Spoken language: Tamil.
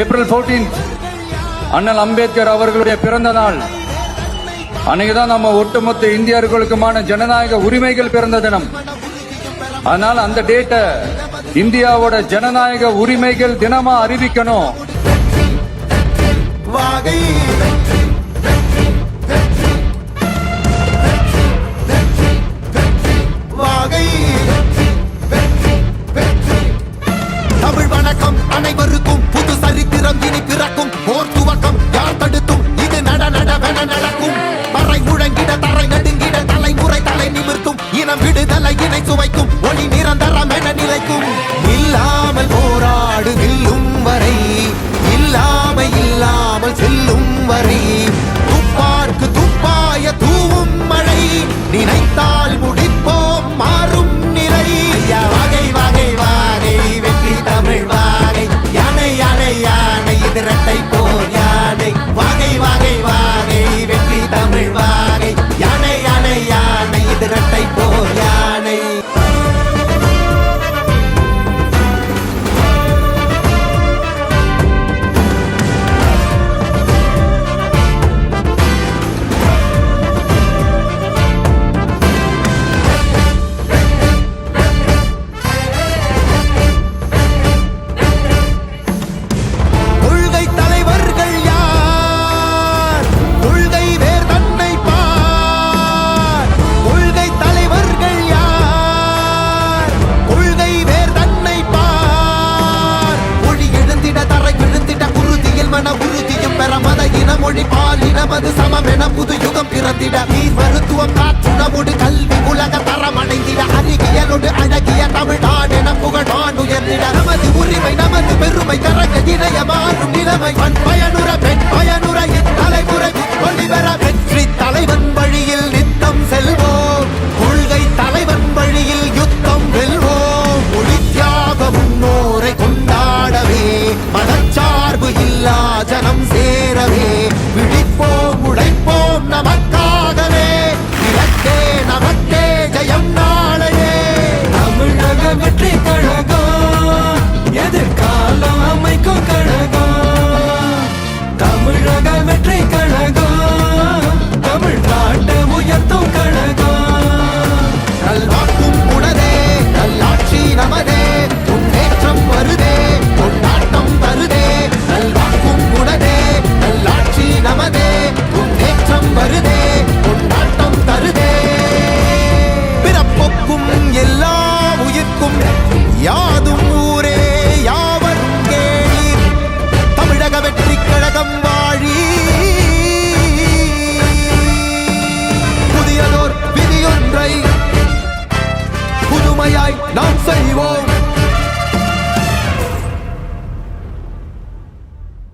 ஏப்ரல் 14th அண்ணல் அம்பேத்கர் அவர்களுடைய பிறந்த நாள். அன்னைக்குதான் நம்ம ஒட்டுமொத்த இந்தியர்களுக்குமான ஜனநாயக உரிமைகள் பிறந்த தினம். அதனால் அந்த டேட்டை இந்தியாவோட ஜனநாயக உரிமைகள் தினமா அறிவிக்கணும். சரித்திரம் இனி பிறக்கும் போர் துவக்கம் பால் இனமது சமம் என புது யுகம் பிறந்திட. நீர் மருத்துவம் காற்றுணவோடு கல்வி உலக தரம் அடைந்திட. அறிவியலோடு அழகிய தமிழ்நாடு என புகழான் உயர்ந்திட நமது உரிமை நமது பெருமை கரக இணைய மாறும் நிலைமை. பயனுற நாம் செய்வோம்